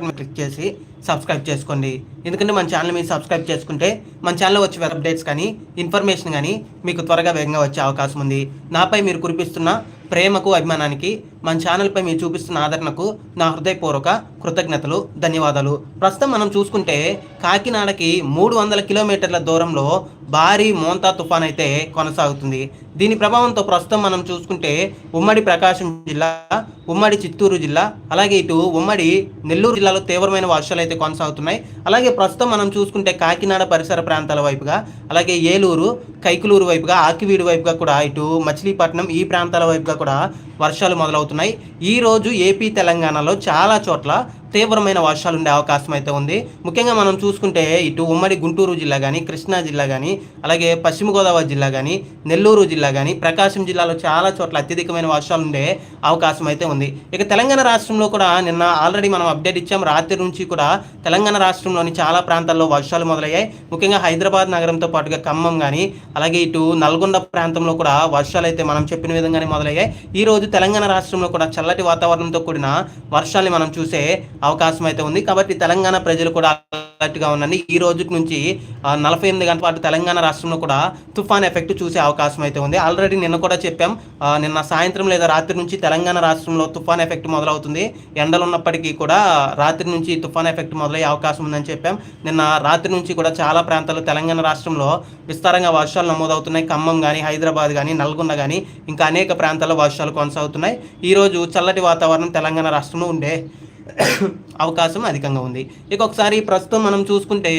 Click చేసి subscribe చేసుకోండి. ఎందుకంటే మన ఛానల్ మీరు సబ్స్క్రైబ్ చేసుకుంటే మన ఛానల్లో వచ్చే వెబ్ అప్డేట్స్ కానీ ఇన్ఫర్మేషన్ కానీ మీకు త్వరగా వేగంగా వచ్చే అవకాశం ఉంది. నాపై మీరు కురిపిస్తున్న ప్రేమకు అభిమానానికి మన ఛానల్పై మీరు చూపిస్తున్న ఆదరణకు నా హృదయపూర్వక కృతజ్ఞతలు ధన్యవాదాలు. ప్రస్తుతం మనం చూసుకుంటే కాకినాడకి మూడు వందల కిలోమీటర్ల దూరంలో భారీ మోంతా తుఫాన్ అయితే కొనసాగుతుంది. దీని ప్రభావంతో ప్రస్తుతం మనం చూసుకుంటే ఉమ్మడి ప్రకాశం జిల్లా ఉమ్మడి చిత్తూరు జిల్లా అలాగే ఇటు ఉమ్మడి నెల్లూరు జిల్లాలో తీవ్రమైన వర్షాలు అయితే కొనసాగుతున్నాయి. అలాగే ప్రస్తుతం మనం చూసుకుంటే కాకినాడ పరిసర ప్రాంతాల వైపుగా అలాగే ఏలూరు కైకులూరు వైపుగా ఆకివీడు వైపుగా కూడా ఇటు మచిలీపట్నం ఈ ప్రాంతాల వైపుగా కూడా వర్షాలు మొదలవుతున్నాయి. ఈ రోజు ఏపీ తెలంగాణలో చాలా చోట్ల తీవ్రమైన వర్షాలు ఉండే అవకాశం అయితే ఉంది. ముఖ్యంగా మనం చూసుకుంటే ఇటు ఉమ్మడి గుంటూరు జిల్లా కానీ కృష్ణా జిల్లా కానీ అలాగే పశ్చిమ గోదావరి జిల్లా కానీ నెల్లూరు జిల్లా కానీ ప్రకాశం జిల్లాలో చాలా చోట్ల అత్యధికమైన వర్షాలు ఉండే అవకాశం అయితే ఉంది. ఇక తెలంగాణ రాష్ట్రంలో కూడా నిన్న ఆల్రెడీ మనం అప్డేట్ ఇచ్చాం. రాత్రి నుంచి కూడా తెలంగాణ రాష్ట్రంలోని చాలా ప్రాంతాల్లో వర్షాలు మొదలయ్యాయి. ముఖ్యంగా హైదరాబాద్ నగరంతో పాటుగా ఖమ్మం కానీ అలాగే ఇటు నల్గొండ ప్రాంతంలో కూడా వర్షాలు అయితే మనం చెప్పిన విధంగానే మొదలయ్యాయి. ఈ రోజు తెలంగాణ రాష్ట్రంలో కూడా చల్లటి వాతావరణంతో కూడిన వర్షాల్ని మనం చూసే అవకాశం అయితే ఉంది. కాబట్టి తెలంగాణ ప్రజలు కూడా అలర్ట్గా ఉండండి. ఈ రోజు నుంచి నలభై ఎనిమిది గంటల పాటు తెలంగాణ రాష్ట్రంలో కూడా తుఫాన్ ఎఫెక్ట్ చూసే అవకాశం అయితే ఉంది. ఆల్రెడీ నిన్న కూడా చెప్పాం నిన్న సాయంత్రం లేదా రాత్రి నుంచి తెలంగాణ రాష్ట్రంలో తుఫాన్ ఎఫెక్ట్ మొదలవుతుంది. ఎండలు ఉన్నప్పటికీ కూడా రాత్రి నుంచి తుఫాన్ ఎఫెక్ట్ మొదలయ్యే అవకాశం ఉందని చెప్పాం. నిన్న రాత్రి నుంచి కూడా చాలా ప్రాంతాలు తెలంగాణ రాష్ట్రంలో విస్తారంగా వర్షాలు నమోదవుతున్నాయి. ఖమ్మం కానీ హైదరాబాద్ కానీ నల్గొండ కానీ ఇంకా అనేక ప్రాంతాల్లో వర్షాలు కొనసాగుతున్నాయి. ఈరోజు చల్లటి వాతావరణం తెలంగాణ రాష్ట్రంలో ఉండే అవకాశం అధికంగా ఉంది. ఇక ఒకసారి ప్రస్తుతం మనం చూసుకుంటే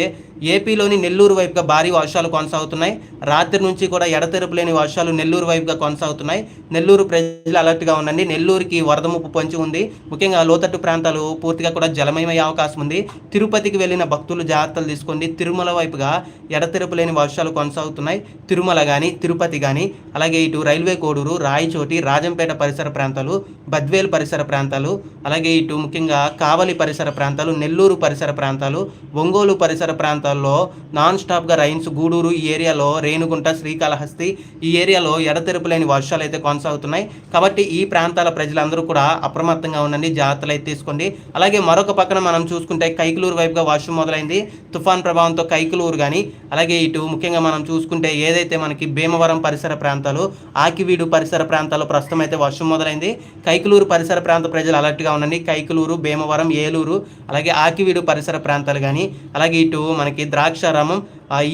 ఏపీలోని నెల్లూరు వైపుగా భారీ వర్షాలు కొనసాగుతున్నాయి. రాత్రి నుంచి కూడా ఎడతెరపు లేని వర్షాలు నెల్లూరు వైపుగా కొనసాగుతున్నాయి. నెల్లూరు ప్రజలు అలర్ట్గా ఉండండి. నెల్లూరుకి వరద ముప్పు పొంచి ఉంది. ముఖ్యంగా లోతట్టు ప్రాంతాలు పూర్తిగా కూడా జలమయమయ్యే అవకాశం ఉంది. తిరుపతికి వెళ్ళిన భక్తులు జాగ్రత్తలు తీసుకోండి. తిరుమల వైపుగా ఎడతెరపు లేని వర్షాలు కొనసాగుతున్నాయి. తిరుమల కానీ తిరుపతి కానీ అలాగే ఇటు రైల్వే కోడూరు రాయచోటి రాజంపేట పరిసర ప్రాంతాలు బద్వేలు పరిసర ప్రాంతాలు అలాగే ఇటు ముఖ్యంగా కావలి పరిసర ప్రాంతాలు నెల్లూరు పరిసర ప్రాంతాలు ఒంగోలు పరిసర ప్రాంతాల్లో నాన్ స్టాప్గా రైన్స్ గూడూరు ఈ ఏరియాలో రేణుగుంట శ్రీకాళహస్తి ఈ ఏరియాలో ఎడతెరుపు లేని వర్షాలు అయితే కొనసాగుతున్నాయి. కాబట్టి ఈ ప్రాంతాల ప్రజలందరూ కూడా అప్రమత్తంగా ఉండండి జాగ్రత్తలు అయితే తీసుకోండి. అలాగే మరొక పక్కన మనం చూసుకుంటే కైకులూరు వైపుగా వర్షం మొదలైంది. తుఫాన్ ప్రభావంతో కైకులూరు కానీ అలాగే ఇటు ముఖ్యంగా మనం చూసుకుంటే ఏదైతే మనకి భీమవరం పరిసర ప్రాంతాలు ఆకివీడు పరిసర ప్రాంతాల్లో ప్రస్తుతం అయితే వర్షం మొదలైంది. కైకులూరు పరిసర ప్రాంత ప్రజలు అలర్ట్గా ఉండండి. కైకులూరు భీమవరం ఏలూరు అలాగే ఆకివీడు పరిసర ప్రాంతాలు కానీ అలాగే ఇటు మనకి ద్రాక్షారామం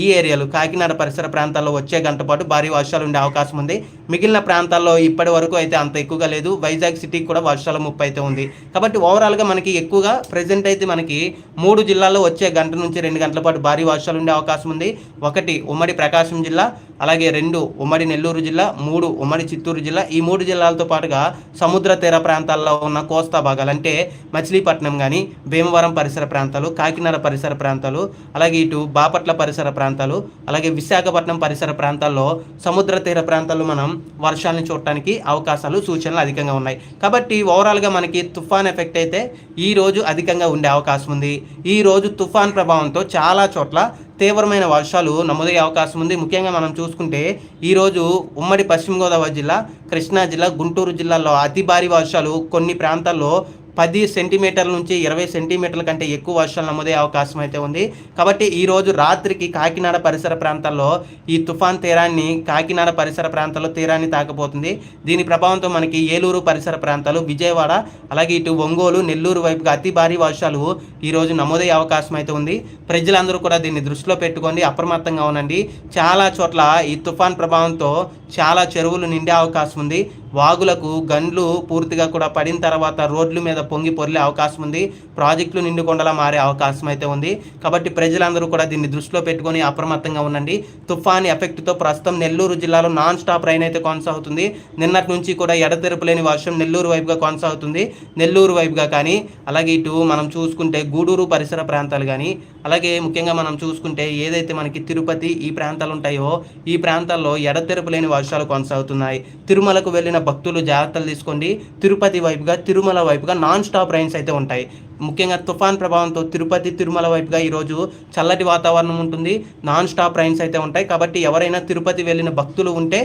ఈ ఏరియాలు కాకినాడ పరిసర ప్రాంతాల్లో వచ్చే గంట పాటు భారీ వర్షాలు ఉండే అవకాశం ఉంది. మిగిలిన ప్రాంతాల్లో ఇప్పటి వరకు అయితే అంత ఎక్కువగా లేదు. వైజాగ్ సిటీకి కూడా వర్షాల ముప్పు అయితే ఉంది. కాబట్టి ఓవరాల్గా మనకి ఎక్కువగా ప్రజెంట్ అయితే మనకి మూడు జిల్లాల్లో వచ్చే గంట నుంచి రెండు గంటల పాటు భారీ వర్షాలు ఉండే అవకాశం ఉంది. ఒకటి ఉమ్మడి ప్రకాశం జిల్లా అలాగే రెండు ఉమ్మడి నెల్లూరు జిల్లా మూడు ఉమ్మడి చిత్తూరు జిల్లా. ఈ మూడు జిల్లాలతో పాటుగా సముద్ర తీర ప్రాంతాల్లో ఉన్న కోస్తా భాగాలు అంటే మచిలీపట్నం కానీ భీమవరం పరిసర ప్రాంతాలు కాకినాడ పరిసర ప్రాంతాలు అలాగే ఇటు బాపట్ల పరిసర ప్రాంతాలు అలాగే విశాఖపట్నం పరిసర ప్రాంతాల్లో సముద్ర తీర ప్రాంతాల్లో మనం వర్షాలను చూడటానికి అవకాశాలు సూచనలు అధికంగా ఉన్నాయి. కాబట్టి ఓవరాల్గా మనకి తుఫాన్ ఎఫెక్ట్ అయితే ఈ రోజు అధికంగా ఉండే అవకాశం ఉంది. ఈ రోజు తుఫాన్ ప్రభావంతో చాలా చోట్ల తీవ్రమైన వర్షాలు నమోదయ్యే అవకాశం ఉంది. ముఖ్యంగా మనం చూసుకుంటే ఈరోజు ఉమ్మడి పశ్చిమ గోదావరి జిల్లా కృష్ణా జిల్లా గుంటూరు జిల్లాలో అతి భారీ వర్షాలు కొన్ని ప్రాంతాల్లో పది సెంటీమీటర్ల నుంచి ఇరవై సెంటీమీటర్ల కంటే ఎక్కువ వర్షాలు నమోదయ్యే అవకాశం అయితే ఉంది. కాబట్టి ఈ రోజు రాత్రికి కాకినాడ పరిసర ప్రాంతాల్లో ఈ తుఫాన్ తీరాన్ని కాకినాడ పరిసర ప్రాంతాల్లో తీరాన్ని తాకపోతుంది. దీని ప్రభావంతో మనకి ఏలూరు పరిసర ప్రాంతాలు విజయవాడ అలాగే ఇటు ఒంగోలు నెల్లూరు వైపుగా అతి భారీ వర్షాలు ఈరోజు నమోదయ్యే అవకాశం అయితే ఉంది. ప్రజలందరూ కూడా దీన్ని దృష్టిలో పెట్టుకోండి అప్రమత్తంగా ఉండండి. చాలా చోట్ల ఈ తుఫాన్ ప్రభావంతో చాలా చెరువులు నిండే అవకాశం ఉంది. వాగులకు గండ్లు పూర్తిగా కూడా పడిన తర్వాత రోడ్ల మీద పొంగి పొర్లే అవకాశం ఉంది. ప్రాజెక్టులు నిండుకొండలా మారే అవకాశం అయితే ఉంది. కాబట్టి ప్రజలందరూ కూడా దీన్ని దృష్టిలో పెట్టుకొని అప్రమత్తంగా ఉండండి. తుఫాన్ ఎఫెక్ట్తో ప్రస్తుతం నెల్లూరు జిల్లాలో నాన్ స్టాప్ రైన్ అయితే కొనసాగుతుంది. నిన్నటి నుంచి కూడా ఎడతెరపు లేని వర్షం నెల్లూరు వైపుగా కొనసాగుతుంది. నెల్లూరు వైపుగా కానీ అలాగే ఇటు మనం చూసుకుంటే గూడూరు పరిసర ప్రాంతాలు కానీ అలాగే ముఖ్యంగా మనం చూసుకుంటే ఏదైతే మనకి తిరుపతి ఈ ప్రాంతాలు ఉంటాయో ఈ ప్రాంతాల్లో ఎడతెరపు లేని వర్షాలు కొనసాగుతున్నాయి. తిరుమలకు వెళ్ళిన భక్తులు జాగ్రత్తలు తీసుకోండి. తిరుపతి వైపుగా తిరుమల వైపుగా నాన్ స్టాప్ రైన్స్ అయితే ఉంటాయి. ముఖ్యంగా తుఫాన్ ప్రభావంతో తిరుపతి తిరుమల వైపుగా ఈరోజు చల్లటి వాతావరణం ఉంటుంది. నాన్ స్టాప్ రైన్స్ అయితే ఉంటాయి. కాబట్టి ఎవరైనా తిరుపతి వెళ్ళిన భక్తులు ఉంటే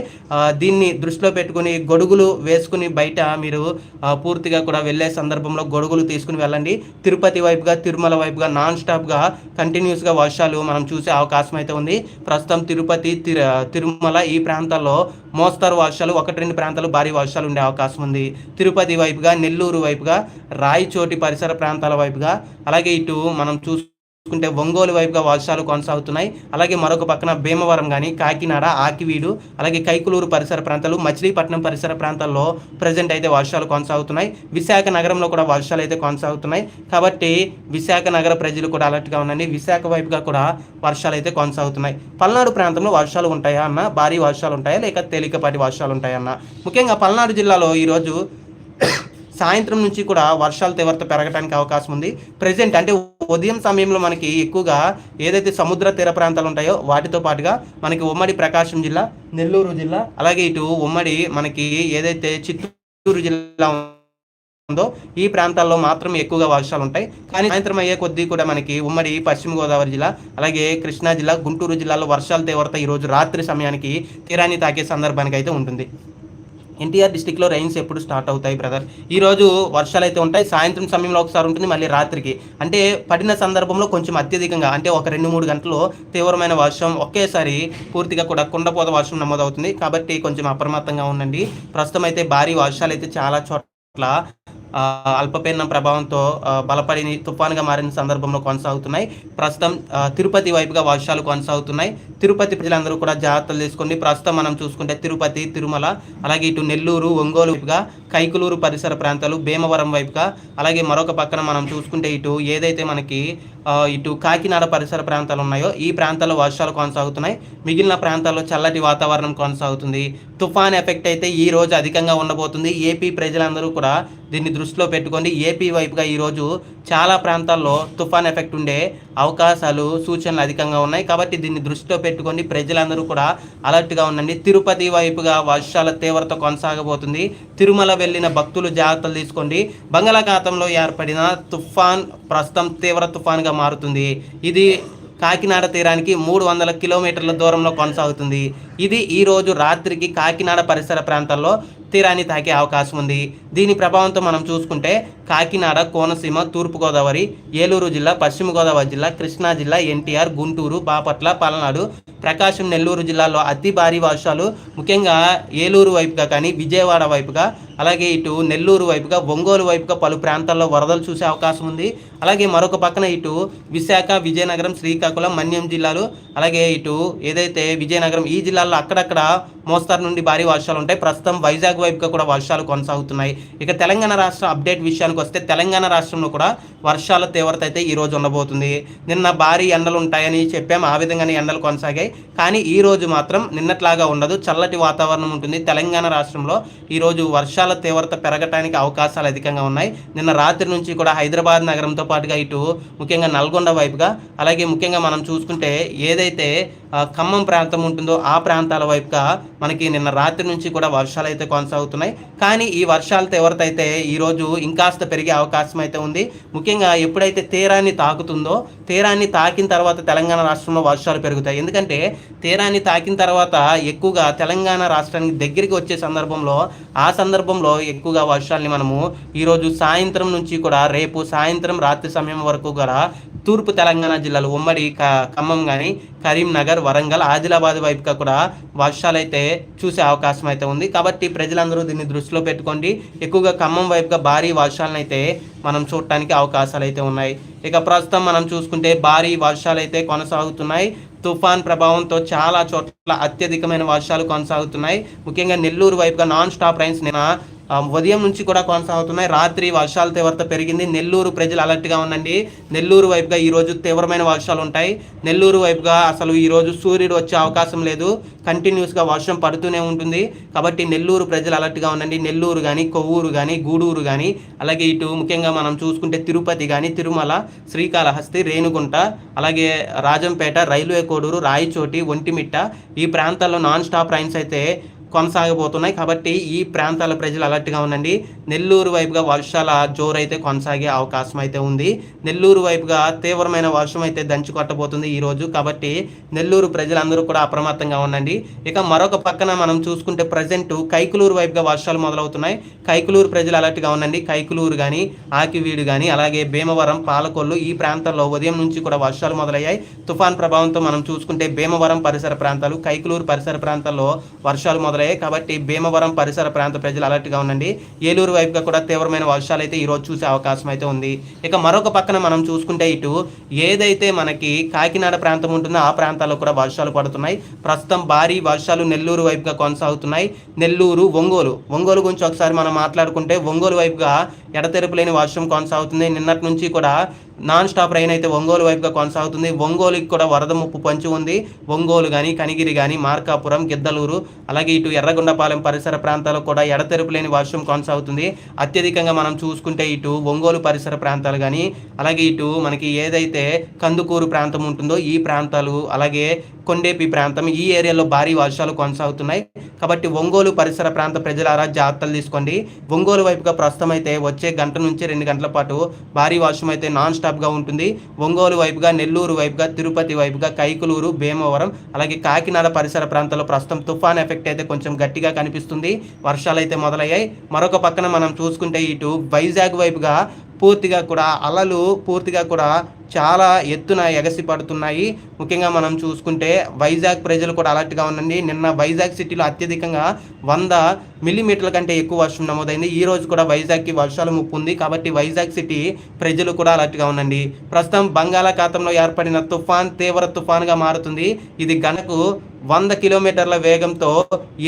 దీన్ని దృష్టిలో పెట్టుకుని గొడుగులు వేసుకుని బయట మీరు పూర్తిగా కూడా వెళ్ళే సందర్భంలో గొడుగులు తీసుకుని వెళ్ళండి. తిరుపతి వైపుగా తిరుమల వైపుగా నాన్ స్టాప్గా కంటిన్యూస్గా వర్షాలు మనం చూసే అవకాశం అయితే ఉంది. ప్రస్తుతం తిరుపతి తిరు తిరుమల ఈ ప్రాంతాల్లో మోస్తరు వర్షాలు ఒకటి రెండు ప్రాంతాలు భారీ వర్షాలు ఉండే అవకాశం ఉంది. తిరుపతి వైపుగా నెల్లూరు వైపుగా రాయచోటి పరిసర ప్రాంతాలు వైపుగా అలాగే ఇటు మనం చూసుకుంటే ఒంగోలు వైపుగా వర్షాలు కొనసాగుతున్నాయి. అలాగే మరొక పక్కన భీమవరం కానీ కాకినాడ ఆకివీడు అలాగే కైకులూరు పరిసర ప్రాంతాలు మచిలీపట్నం పరిసర ప్రాంతాల్లో ప్రజెంట్ అయితే వర్షాలు కొనసాగుతున్నాయి. విశాఖ నగరంలో కూడా వర్షాలు అయితే కొనసాగుతున్నాయి. కాబట్టి విశాఖ నగర ప్రజలు కూడా అలర్ట్గా ఉండండి. విశాఖ వైపుగా కూడా వర్షాలు అయితే కొనసాగుతున్నాయి. పల్నాడు ప్రాంతంలో వర్షాలు ఉంటాయా అన్న? భారీ వర్షాలు ఉంటాయా? లేక తేలికపాటి వర్షాలు ఉంటాయా అన్న? ముఖ్యంగా పల్నాడు జిల్లాలో ఈరోజు సాయంత్రం నుంచి కూడా వర్షాల తీవ్రత పెరగడానికి అవకాశం ఉంది. ప్రజెంట్ అంటే ఉదయం సమయంలో మనకి ఎక్కువగా ఏదైతే సముద్ర తీర ప్రాంతాలు ఉంటాయో వాటితో పాటుగా మనకి ఉమ్మడి ప్రకాశం జిల్లా నెల్లూరు జిల్లా అలాగే ఇటు ఉమ్మడి మనకి ఏదైతే చిత్తూరు జిల్లా ఉందో ఈ ప్రాంతాల్లో మాత్రం ఎక్కువగా వర్షాలు ఉంటాయి. కానీ సాయంత్రం అయ్యే కొద్దీ కూడా మనకి ఉమ్మడి పశ్చిమ గోదావరి జిల్లా అలాగే కృష్ణా జిల్లా గుంటూరు జిల్లాలో వర్షాలు తీవ్రత ఈరోజు రాత్రి సమయానికి తీరాన్ని తాకే సందర్భానికి అయితే ఉంటుంది. ఎన్టీఆర్ డిస్టిక్లో రైన్స్ ఎప్పుడు స్టార్ట్ అవుతాయి బ్రదర్? ఈరోజు వర్షాలు అయితే ఉంటాయి సాయంత్రం సమయంలో ఒకసారి ఉంటుంది మళ్ళీ రాత్రికి. అంటే పడిన సందర్భంలో కొంచెం అత్యధికంగా అంటే ఒక రెండు మూడు గంటలు తీవ్రమైన వర్షం ఒకేసారి పూర్తిగా కూడా కుండపోత వర్షం నమోదవుతుంది. కాబట్టి కొంచెం అప్రమత్తంగా ఉండండి. ప్రస్తుతం అయితే భారీ వర్షాలు అయితే చాలా చోట్ల పట్ల అల్పపీడనం ప్రభావంతో బలపడిన బలపడి తుఫాన్గా మారిన సందర్భంలో కొనసాగుతున్నాయి. ప్రస్తుతం తిరుపతి వైపుగా వర్షాలు కొనసాగుతున్నాయి. తిరుపతి ప్రజలందరూ కూడా జాగ్రత్తలు తీసుకొని ప్రస్తుతం మనం చూసుకుంటే తిరుపతి తిరుమల అలాగే ఇటు నెల్లూరు ఒంగోలు వైపుగా కైకులూరు పరిసర ప్రాంతాలు భీమవరం వైపుగా అలాగే మరొక పక్కన మనం చూసుకుంటే ఇటు ఏదైతే మనకి ఇటు కాకినాడ పరిసర ప్రాంతాలు ఉన్నాయో ఈ ప్రాంతాల్లో వర్షాలు కొనసాగుతున్నాయి. మిగిలిన ప్రాంతాల్లో చల్లటి వాతావరణం కొనసాగుతుంది. తుఫాన్ ఎఫెక్ట్ అయితే ఈ రోజు అధికంగా ఉండబోతుంది. ఏపీ ప్రజలందరూ కూడా దీన్ని దృష్టిలో పెట్టుకోండి. ఏపీ వైపుగా ఈరోజు చాలా ప్రాంతాల్లో తుఫాన్ ఎఫెక్ట్ ఉండే అవకాశాలు సూచనలు అధికంగా ఉన్నాయి. కాబట్టి దీన్ని దృష్టిలో పెట్టుకోండి. ప్రజలందరూ కూడా అలర్ట్గా ఉండండి. తిరుపతి వైపుగా వర్షాల తీవ్రత కొనసాగబోతుంది. తిరుమల వెళ్ళిన భక్తులు జాగ్రత్తలు తీసుకోండి. బంగాళాఖాతంలో ఏర్పడిన తుఫాన్ ప్రస్తుతం తీవ్ర తుఫాన్గా మారుతుంది. ఇది కాకినాడ తీరానికి మూడు వందల కిలోమీటర్ల దూరంలో కొనసాగుతుంది. ఇది ఈరోజు రాత్రికి కాకినాడ పరిసర ప్రాంతాల్లో తీరాన్ని తాకే అవకాశం ఉంది. దీని ప్రభావంతో మనం చూసుకుంటే కాకినాడ కోనసీమ తూర్పుగోదావరి ఏలూరు జిల్లా పశ్చిమ గోదావరి జిల్లా కృష్ణా జిల్లా ఎన్టీఆర్ గుంటూరు బాపట్ల పలనాడు ప్రకాశం నెల్లూరు జిల్లాలో అతి భారీ వర్షాలు ముఖ్యంగా ఏలూరు వైపుగా కానీ విజయవాడ వైపుగా అలాగే ఇటు నెల్లూరు వైపుగా ఒంగోలు వైపుగా పలు ప్రాంతాల్లో వరదలు చూసే అవకాశం ఉంది. అలాగే మరొక పక్కన ఇటు విశాఖ విజయనగరం శ్రీకాకుళం మన్యం జిల్లాలు అలాగే ఇటు ఏదైతే విజయనగరం ఈ జిల్లాల్లో అక్కడక్కడ మోస్తారు నుండి భారీ వర్షాలు ఉంటాయి. ప్రస్తుతం వైజాగ్ వైపుగా కూడా వర్షాలు కొనసాగుతున్నాయి. ఇక తెలంగాణ రాష్ట్ర అప్డేట్ విషయానికి వస్తే తెలంగాణ రాష్ట్రంలో కూడా వర్షాల తీవ్రత అయితే ఈరోజు ఉండబోతుంది. నిన్న భారీ ఎండలు ఉంటాయని చెప్పాము ఆ విధంగానే ఎండలు కొనసాగాయి. కానీ ఈ రోజు మాత్రం నిన్నట్లాగా ఉండదు. చల్లటి వాతావరణం ఉంటుంది. తెలంగాణ రాష్ట్రంలో ఈరోజు వర్షాల తీవ్రత పెరగటానికి అవకాశాలు అధికంగా ఉన్నాయి. నిన్న రాత్రి నుంచి కూడా హైదరాబాద్ నగరంతో పాటుగా ఇటు ముఖ్యంగా నల్గొండ వైపుగా అలాగే ముఖ్యంగా మనం చూసుకుంటే ఏదైతే ఖమ్మం ప్రాంతం ఉంటుందో ఆ ప్రాంతాల వైపుగా మనకి నిన్న రాత్రి నుంచి కూడా వర్షాలు అయితే కొనసాగుతున్నాయి. కానీ ఈ వర్షాలతో ఎవరితైతే ఈరోజు ఇంకాస్త పెరిగే అవకాశం అయితే ఉంది. ముఖ్యంగా ఎప్పుడైతే తీరాన్ని తాకుతుందో తీరాన్ని తాకిన తర్వాత తెలంగాణ రాష్ట్రంలో వర్షాలు పెరుగుతాయి. ఎందుకంటే తీరాన్ని తాకిన తర్వాత ఎక్కువగా తెలంగాణ రాష్ట్రానికి దగ్గరికి వచ్చే సందర్భంలో ఆ సందర్భంలో ఎక్కువగా వర్షాలని మనము ఈరోజు సాయంత్రం నుంచి కూడా రేపు సాయంత్రం రాత్రి సమయం వరకు కూడా తూర్పు తెలంగాణ జిల్లాలు ఉమ్మడి క- ఖమ్మం కానీ కరీంనగర్ వరంగల్ ఆదిలాబాద్ వైపుగా కూడా వర్షాలైతే చూసే అవకాశం అయితే ఉంది. కాబట్టి ప్రజలందరూ దీన్ని దృష్టిలో పెట్టుకోండి. ఎక్కువగా ఖమ్మం వైపుగా భారీ వర్షాలను అయితే మనం చూడటానికి అవకాశాలు అయితే ఉన్నాయి. ఇక ప్రస్తుతం మనం చూసుకుంటే భారీ వర్షాలు అయితే కొనసాగుతున్నాయి. తుఫాన్ ప్రభావంతో చాలా చోట్ల అత్యధికమైన వర్షాలు కొనసాగుతున్నాయి. ముఖ్యంగా నెల్లూరు వైపుగా నాన్ స్టాప్ రైన్స్ నిన్న ఉదయం నుంచి కూడా కొనసాగుతున్నాయి. రాత్రి వర్షాల తీవ్రత పెరిగింది. నెల్లూరు ప్రజలు అలర్ట్గా ఉండండి. నెల్లూరు వైపుగా ఈరోజు తీవ్రమైన వర్షాలు ఉంటాయి. నెల్లూరు వైపుగా అసలు ఈరోజు సూర్యుడు వచ్చే అవకాశం లేదు. కంటిన్యూస్గా వర్షం పడుతూనే ఉంటుంది. కాబట్టి నెల్లూరు ప్రజలు అలర్ట్గా ఉండండి. నెల్లూరు కానీ కొవ్వూరు కానీ గూడూరు కానీ అలాగే ఇటు ముఖ్యంగా మనం చూసుకుంటే తిరుపతి కానీ తిరుమల శ్రీకాళహస్తి రేణుగుంట అలాగే రాజంపేట రైల్వే కోడూరు రాయచోటి ఒంటిమిట్ట ఈ ప్రాంతాల్లో నాన్ స్టాప్ రైన్స్ అయితే కొనసాగబోతున్నాయి. కాబట్టి ఈ ప్రాంతాల ప్రజలు అలర్ట్గా ఉండండి. నెల్లూరు వైపుగా వర్షాల జోరైతే కొనసాగే అవకాశం అయితే ఉంది. నెల్లూరు వైపుగా తీవ్రమైన వర్షం అయితే దంచి కొట్టబోతుంది ఈరోజు కాబట్టి నెల్లూరు ప్రజలందరూ కూడా అప్రమత్తంగా ఉండండి. ఇక మరొక పక్కన మనం చూసుకుంటే ప్రజెంట్ కైకులూరు వైపుగా వర్షాలు మొదలవుతున్నాయి. కైకులూరు ప్రజలు అలర్ట్గా ఉండండి. కైకులూరు కానీ ఆకివీడు కానీ అలాగే భీమవరం పాలకొల్లు ఈ ప్రాంతాల్లో ఉదయం నుంచి కూడా వర్షాలు మొదలయ్యాయి. తుఫాన్ ప్రభావంతో మనం చూసుకుంటే భీమవరం పరిసర ప్రాంతాలు కైకులూరు పరిసర ప్రాంతాల్లో వర్షాలు మొదలయ్యాయి కాబట్టి భీమవరం పరిసర ప్రాంత ప్రజలు అలర్ట్గా ఉండండి. ఏలూరు వైపుగా కూడా తీవ్రమైన వర్షాలు అయితే ఈరోజు చూసే అవకాశం అయితే ఉంది. ఇక మరొక పక్కన మనం చూసుకుంటే ఇటు ఏదైతే మనకి కాకినాడ ప్రాంతం ఉంటుందో ఆ ప్రాంతాల్లో కూడా వర్షాలు పడుతున్నాయి. ప్రస్తుతం భారీ వర్షాలు నెల్లూరు వైపుగా కొనసాగుతున్నాయి. నెల్లూరు ఒంగోలు ఒంగోలు గురించి ఒకసారి మనం మాట్లాడుకుంటే ఒంగోలు వైపుగా ఎడతెరపు లేని వర్షం కొనసాగుతుంది. నిన్నటి నుంచి కూడా నాన్ స్టాప్ రైన్ అయితే ఒంగోలు వైపుగా కొనసాగుతుంది. ఒంగోలుకి కూడా వరద ముప్పు పంచి ఉంది. ఒంగోలు కానీ కనిగిరి కానీ మార్కాపురం గిద్దలూరు అలాగే ఇటు ఎర్రగొండపాలెం పరిసర ప్రాంతాల్లో కూడా ఎడతెరుపు లేని వర్షం కొనసాగుతుంది. అత్యధికంగా మనం చూసుకుంటే ఇటు ఒంగోలు పరిసర ప్రాంతాలు కానీ అలాగే ఇటు మనకి ఏదైతే కందుకూరు ప్రాంతం ఉంటుందో ఈ ప్రాంతాలు అలాగే కొండేపి ప్రాంతం ఈ ఏరియాలో భారీ వర్షాలు కొనసాగుతున్నాయి. కాబట్టి ఒంగోలు పరిసర ప్రాంత ప్రజలారా జాగ్రత్తలు తీసుకోండి. ఒంగోలు వైపుగా ప్రస్తుతం అయితే వచ్చే గంట నుంచి రెండు గంటల పాటు భారీ వర్షం అయితే నాన్ స్టాప్ స్టాప్గా ఉంటుంది. ఒంగోలు వైపుగా నెల్లూరు వైపుగా తిరుపతి వైపుగా కైకులూరు భీమవరం అలాగే కాకినాడ పరిసర ప్రాంతాల్లో ప్రస్తుతం తుఫాన్ ఎఫెక్ట్ అయితే కొంచెం గట్టిగా కనిపిస్తుంది. వర్షాలు అయితే మొదలయ్యాయి. మరొక పక్కన మనం చూసుకుంటే ఇటు వైజాగ్ వైపుగా పూర్తిగా కూడా అలలు పూర్తిగా కూడా చాలా ఎత్తున ఎగసి పడుతున్నాయి ముఖ్యంగా మనం చూసుకుంటే వైజాగ్ ప్రజలు కూడా అలర్ట్గా ఉండండి. నిన్న వైజాగ్ సిటీలో అత్యధికంగా వంద మిల్లీమీటర్ల కంటే ఎక్కువ వర్షం నమోదైంది. ఈ రోజు కూడా వైజాగ్కి వర్షాలు ముప్పు ఉంది కాబట్టి వైజాగ్ సిటీ ప్రజలు కూడా అలర్ట్గా ఉండండి. ప్రస్తుతం బంగాళాఖాతంలో ఏర్పడిన తుఫాన్ తీవ్ర తుఫాన్గా మారుతుంది. ఇది గనకు వంద కిలోమీటర్ల వేగంతో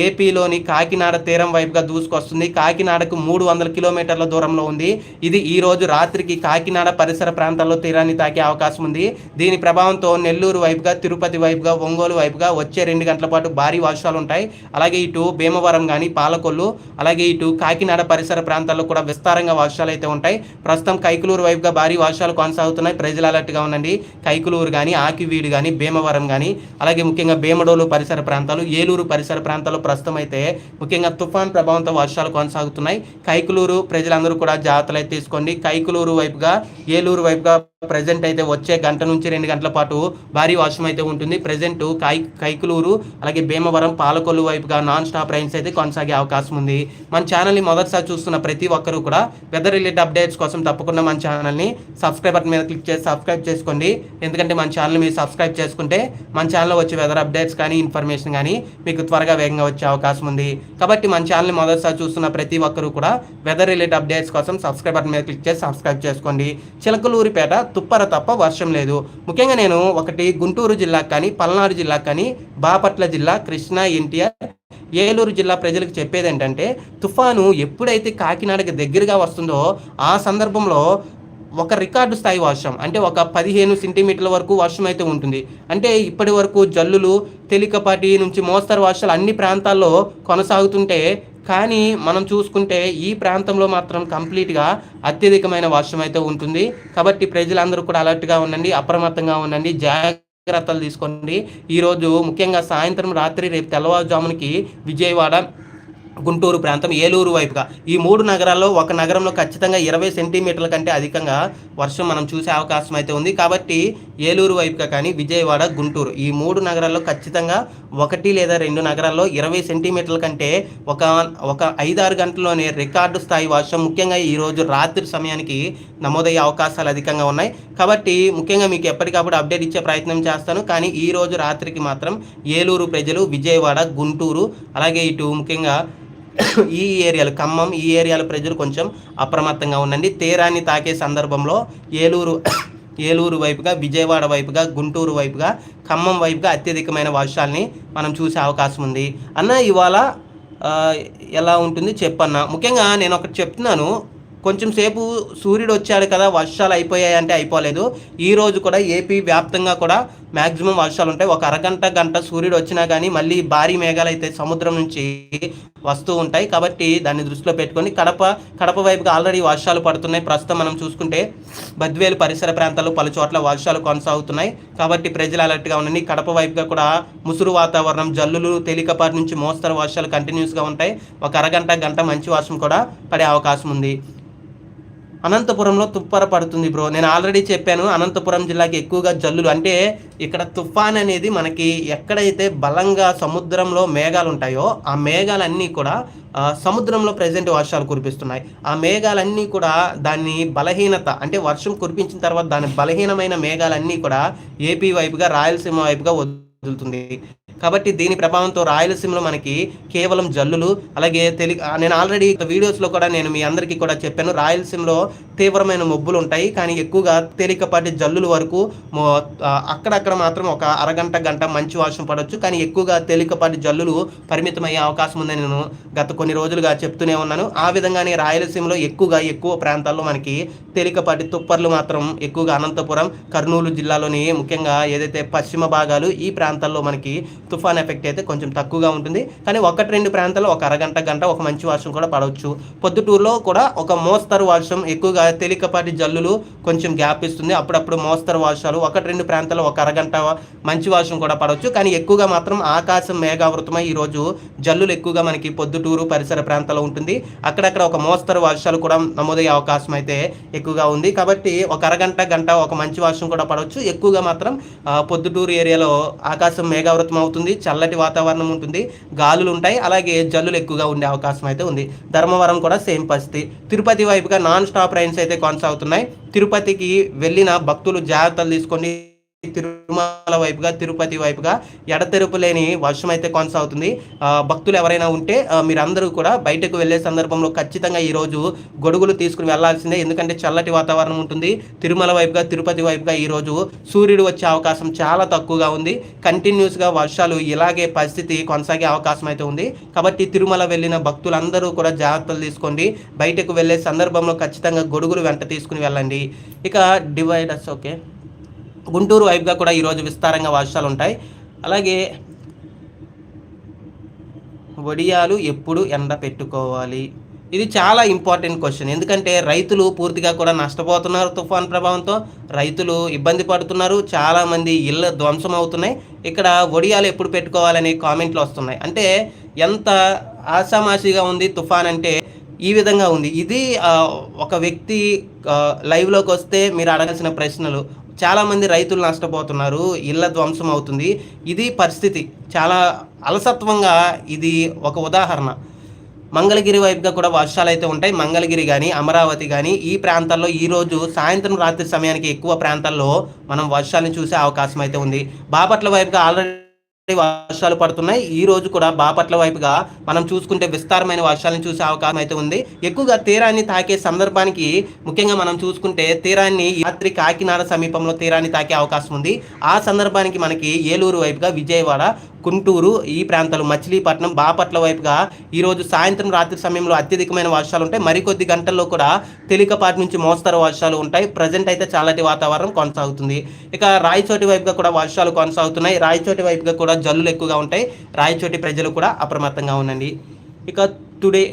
ఏపీలోని కాకినాడ తీరం వైపుగా దూసుకొస్తుంది. కాకినాడకు మూడు వందల కిలోమీటర్ల దూరంలో ఉంది. ఇది ఈ రోజు రాత్రికి కాకినాడ పరిసర ప్రాంతాల్లో తీరాన్ని అవకాశం ఉంది. దీని ప్రభావంతో నెల్లూరు వైపుగా తిరుపతి వైపుగా ఒంగోలు వైపుగా వచ్చే రెండు గంటల పాటు భారీ వర్షాలు ఉంటాయి. అలాగే ఇటు భీమవరం కానీ పాలకొల్లు అలాగే ఇటు కాకినాడ పరిసర ప్రాంతాల్లో కూడా విస్తారంగా వర్షాలు అయితే ఉంటాయి. ప్రస్తుతం కైకులూరు వైపుగా భారీ వర్షాలు కొనసాగుతున్నాయి. ప్రజలు అలర్ట్గా ఉండండి. కైకులూరు కానీ ఆకివీడు కానీ భీమవరం కానీ అలాగే ముఖ్యంగా భీమడోలు పరిసర ప్రాంతాలు ఏలూరు పరిసర ప్రాంతాలు ప్రస్తుతం అయితే ముఖ్యంగా తుఫాన్ ప్రభావంతో వర్షాలు కొనసాగుతున్నాయి. కైకులూరు ప్రజలందరూ కూడా జాగ్రత్తలు అయితే తీసుకోండి. కైకులూరు వైపుగా ఏలూరు వైపుగా ప్రజెంట్ అయితే వచ్చే గంట నుంచి రెండు గంటల పాటు భారీ వర్షం అయితే ఉంటుంది. ప్రజెంట్ కై కైకులూరు అలాగే భీమవరం పాలకొల్లు వైపుగా నాన్ స్టాప్ రైన్స్ అయితే కొనసాగే అవకాశం ఉంది. మన ఛానల్ని మొదటిసారి చూస్తున్న ప్రతి ఒక్కరూ కూడా వెదర్ రిలేటెడ్ అప్డేట్స్ కోసం తప్పకుండా మన ఛానల్ని సబ్స్క్రైబ్ బటన్ మీద క్లిక్ చేసి సబ్స్క్రైబ్ చేసుకోండి. ఎందుకంటే మన ఛానల్ మీరు సబ్స్క్రైబ్ చేసుకుంటే మన ఛానల్లో వచ్చే వెదర్ అప్డేట్స్ కానీ ఇన్ఫర్మేషన్ కానీ మీకు త్వరగా వేగంగా వచ్చే అవకాశం ఉంది. కాబట్టి మన ఛానల్ని మొదటిసారి చూస్తున్న ప్రతి ఒక్కరూ కూడా వెదర్ రిలేటెడ్ అప్డేట్స్ కోసం సబ్స్క్రైబ్ బటన్ మీద క్లిక్ చేసి సబ్స్క్రైబ్ చేసుకోండి. చిలకలూరిపేట తుప్పర తప్ప వర్షం లేదు. ముఖ్యంగా నేను ఒకటి గుంటూరు జిల్లాకు కానీ పల్నాడు జిల్లాకు కానీ బాపట్ల జిల్లా కృష్ణా ఎన్టీఆర్ ఏలూరు జిల్లా ప్రజలకు చెప్పేది ఏంటంటే తుఫాను ఎప్పుడైతే కాకినాడకి దగ్గరగా వస్తుందో ఆ సందర్భంలో ఒక రికార్డు స్థాయి వర్షం అంటే ఒక పదిహేను సెంటీమీటర్ల వరకు వర్షం అయితే ఉంటుంది. అంటే ఇప్పటి వరకు జల్లులు తేలికపాటి నుంచి మోస్తరు వర్షాలు అన్ని ప్రాంతాల్లో కొనసాగుతుంటే కానీ మనం చూసుకుంటే ఈ ప్రాంతంలో మాత్రం కంప్లీట్గా అత్యధికమైన వర్షం అయితే ఉంటుంది. కాబట్టి ప్రజలందరూ కూడా అలర్ట్గా ఉండండి అప్రమత్తంగా ఉండండి జాగ్రత్తలు తీసుకోండి. ఈరోజు ముఖ్యంగా సాయంత్రం రాత్రి రేపు తెల్లవారుజామునకి విజయవాడ గుంటూరు ప్రాంతం ఏలూరు వైపుగా. ఈ మూడు నగరాల్లో ఒక నగరంలో ఖచ్చితంగా ఇరవై సెంటీమీటర్ల కంటే అధికంగా వర్షం మనం చూసే అవకాశం అయితే ఉంది. కాబట్టి ఏలూరు వైపుగా కానీ విజయవాడ గుంటూరు ఈ మూడు నగరాల్లో ఖచ్చితంగా ఒకటి లేదా రెండు నగరాల్లో ఇరవై సెంటీమీటర్ల కంటే ఒక ఒక ఐదారు గంటల్లోనే రికార్డు స్థాయి వర్షం ముఖ్యంగా ఈరోజు రాత్రి సమయానికి నమోదయ్యే అవకాశాలు అధికంగా ఉన్నాయి. కాబట్టి ముఖ్యంగా మీకు ఎప్పటికప్పుడు అప్డేట్ ఇచ్చే ప్రయత్నం చేస్తాను. కానీ ఈ రోజు రాత్రికి మాత్రం ఏలూరు ప్రజలు విజయవాడ గుంటూరు అలాగే ఇటు ముఖ్యంగా ఈ ఏరియాలు ఖమ్మం ఈ ఏరియాల ప్రజలు కొంచెం అప్రమత్తంగా ఉండండి. తీరాన్ని తాకే సందర్భంలో ఏలూరు ఏలూరు వైపుగా విజయవాడ వైపుగా గుంటూరు వైపుగా ఖమ్మం వైపుగా అత్యధికమైన వర్షాలని మనం చూసే అవకాశం ఉంది. అన్న ఇవాళ ఎలా ఉంటుంది? చెప్పన్న. ముఖ్యంగా నేను ఒకటి చెప్తున్నాను. కొంచెం సేపు సూర్యుడు వచ్చాడు కదా వర్షాలు అయిపోయాయి అంటే అయిపోలేదు. ఈ రోజు కూడా ఏపీ వ్యాప్తంగా కూడా మ్యాక్సిమం వర్షాలు ఉంటాయి. ఒక అరగంట గంట సూర్యుడు వచ్చినా కానీ మళ్ళీ భారీ మేఘాలు అయితే సముద్రం నుంచి వస్తూ ఉంటాయి. కాబట్టి దాన్ని దృష్టిలో పెట్టుకొని కడప కడప వైపుగా ఆల్రెడీ వర్షాలు పడుతున్నాయి. ప్రస్తుతం మనం చూసుకుంటే బద్వేలు పరిసర ప్రాంతాల్లో పలు చోట్ల వర్షాలు కొనసాగుతున్నాయి. కాబట్టి ప్రజలు అలర్ట్గా ఉండండి. కడప వైపుగా కూడా ముసురు వాతావరణం జల్లులు తేలికపాటి నుంచి మోస్తరు వర్షాలు కంటిన్యూస్గా ఉంటాయి. ఒక అరగంట గంట మంచి వర్షం కూడా పడే అవకాశం ఉంది. అనంతపురంలో తుప్పర పడుతుంది బ్రో. నేను ఆల్రెడీ చెప్పాను అనంతపురం జిల్లాకి ఎక్కువగా జల్లులు. అంటే ఇక్కడ తుఫాన్ అనేది మనకి ఎక్కడైతే బలంగా సముద్రంలో మేఘాలు ఉంటాయో ఆ మేఘాలన్నీ కూడా సముద్రంలో ప్రజెంట్ వర్షాలు కురిపిస్తున్నాయి. ఆ మేఘాలన్నీ కూడా దాన్ని బలహీనత అంటే వర్షం కురిపించిన తర్వాత దాని బలహీనమైన మేఘాలన్నీ కూడా ఏపీ వైపుగా రాయలసీమ వైపుగా వదులుతుంది. కాబట్టి దీని ప్రభావంతో రాయలసీమలో మనకి కేవలం జల్లులు అలాగే తెలి నేను ఆల్రెడీ వీడియోస్లో కూడా నేను మీ అందరికీ కూడా చెప్పాను రాయలసీమలో తీవ్రమైన మబ్బులు ఉంటాయి కానీ ఎక్కువగా తేలికపాటి జల్లుల వరకు అక్కడక్కడ మాత్రం ఒక అరగంట గంట మంచి వర్షం పడవచ్చు కానీ ఎక్కువగా తేలికపాటి జల్లులు పరిమితమయ్యే అవకాశం ఉందని నేను గత కొన్ని రోజులుగా చెప్తూనే ఉన్నాను. ఆ విధంగానే రాయలసీమలో ఎక్కువగా ఎక్కువ ప్రాంతాల్లో మనకి తేలికపాటి తుప్పర్లు మాత్రం ఎక్కువగా అనంతపురం కర్నూలు జిల్లాలోని ముఖ్యంగా ఏదైతే పశ్చిమ భాగాలు ఈ ప్రాంతాల్లో మనకి తుఫాన్ ఎఫెక్ట్ అయితే కొంచెం తక్కువగా ఉంటుంది. కానీ ఒకటి రెండు ప్రాంతాల్లో ఒక అరగంట గంట ఒక మంచి వర్షం కూడా పడవచ్చు. పొద్దుటూరులో కూడా ఒక మోస్తరు వర్షం ఎక్కువగా తేలికపాటి జల్లులు కొంచెం గ్యాప్ ఇస్తుంది. అప్పుడప్పుడు మోస్తరు వర్షాలు ఒకటి రెండు ప్రాంతాల్లో ఒక అరగంట మంచి వర్షం కూడా పడవచ్చు. కానీ ఎక్కువగా మాత్రం ఆకాశం మేఘావృతమై ఈరోజు జల్లులు ఎక్కువగా మనకి పొద్దుటూరు పరిసర ప్రాంతాల్లో ఉంటుంది. అక్కడక్కడ ఒక మోస్తరు వర్షాలు కూడా నమోదయ్యే అవకాశం అయితే ఎక్కువగా ఉంది. కాబట్టి ఒక అరగంట గంట ఒక మంచి వర్షం కూడా పడవచ్చు. ఎక్కువగా మాత్రం పొద్దుటూరు ఏరియాలో ఆకాశం మేఘావృతం అవుతుంది చల్లటి వాతావరణం ఉంటుంది గాలులు ఉంటాయి అలాగే జల్లులు ఎక్కువగా ఉండే అవకాశం అయితే ఉంది. ధర్మవరం కూడా సేమ్ పరిస్థితి. తిరుపతి వైపుగా నాన్ స్టాప్ రైన్స్ అయితే కొనసాగుతున్నాయి. తిరుపతికి వెళ్ళిన భక్తులు జాగ్రత్తలు తీసుకోండి. తిరుమల వైపుగా తిరుపతి వైపుగా ఎడతెరుపు లేని వర్షం అయితే కొనసాగుతుంది భక్తులు ఎవరైనా ఉంటే మీరందరూ కూడా బయటకు వెళ్ళే సందర్భంలో ఖచ్చితంగా ఈరోజు గొడుగులు తీసుకుని వెళ్ళాల్సిందే ఎందుకంటే చల్లటి వాతావరణం ఉంటుంది. తిరుమల వైపుగా తిరుపతి వైపుగా ఈరోజు సూర్యుడు వచ్చే అవకాశం చాలా తక్కువగా ఉంది. కంటిన్యూస్గా వర్షాలు ఇలాగే పరిస్థితి కొనసాగే అవకాశం అయితే ఉంది. కాబట్టి తిరుమల వెళ్ళిన భక్తులందరూ కూడా జాగ్రత్తలు తీసుకోండి. బయటకు వెళ్ళే సందర్భంలో ఖచ్చితంగా గొడుగులు వెంట తీసుకుని వెళ్ళండి. ఇక డివైడర్స్ ఓకే. గుంటూరు వైపుగా కూడా ఈరోజు విస్తారంగా వర్షాలు ఉంటాయి. అలాగే వడియాలు ఎప్పుడు ఎండ పెట్టుకోవాలి? ఇది చాలా ఇంపార్టెంట్ క్వశ్చన్. ఎందుకంటే రైతులు పూర్తిగా కూడా నష్టపోతున్నారు తుఫాన్ ప్రభావంతో. రైతులు ఇబ్బంది పడుతున్నారు. చాలామంది ఇళ్ళ ధ్వంసం అవుతున్నాయి. ఇక్కడ వడియాలు ఎప్పుడు పెట్టుకోవాలనే కామెంట్లు వస్తున్నాయి. అంటే ఎంత ఆషామాషిగా ఉంది తుఫాన్ అంటే ఈ విధంగా ఉంది. ఇది ఒక వ్యక్తి లైవ్లోకి వస్తే మీరు అడగాల్సిన ప్రశ్నలు. చాలామంది రైతులు నష్టపోతున్నారు ఇళ్ళ ధ్వంసం అవుతుంది. ఇది పరిస్థితి. చాలా అలసత్వంగా ఇది ఒక ఉదాహరణ. మంగళగిరి వైపుగా కూడా వర్షాలు అయితే ఉంటాయి. మంగళగిరి కానీ అమరావతి కానీ ఈ ప్రాంతాల్లో ఈరోజు సాయంత్రం రాత్రి సమయానికి ఎక్కువ ప్రాంతాల్లో మనం వర్షాలను చూసే అవకాశం అయితే ఉంది. బాపట్ల వైపుగా ఆల్రెడీ వర్షాలు పడుతున్నాయి. ఈ రోజు కూడా బాపట్ల వైపుగా మనం చూసుకుంటే విస్తారమైన వర్షాలను చూసే అవకాశం అయితే ఉంది. ఎక్కువగా తీరాన్ని తాకే సందర్భానికి ముఖ్యంగా మనం చూసుకుంటే తీరాన్ని రాత్రి కాకినాడ సమీపంలో తీరాన్ని తాకే అవకాశం ఉంది. ఆ సందర్భానికి మనకి ఏలూరు వైపుగా విజయవాడ గుంటూరు ఈ ప్రాంతాలు మచిలీపట్నం బాపట్ల వైపుగా ఈరోజు సాయంత్రం రాత్రి సమయంలో అత్యధికమైన వర్షాలు ఉంటాయి. మరికొద్ది గంటల్లో కూడా తేలికపాటి నుంచి మోస్తరు వర్షాలు ఉంటాయి. ప్రజెంట్ అయితే చాలటి వాతావరణం కొనసాగుతుంది. ఇక రాయచోటి వైపుగా కూడా వర్షాలు కొనసాగుతున్నాయి. రాయచోటి వైపుగా కూడా జల్లులు ఎక్కువగా ఉంటాయి. రాయచోటి ప్రజలు కూడా అప్రమత్తంగా ఉండండి. ఇక టుడే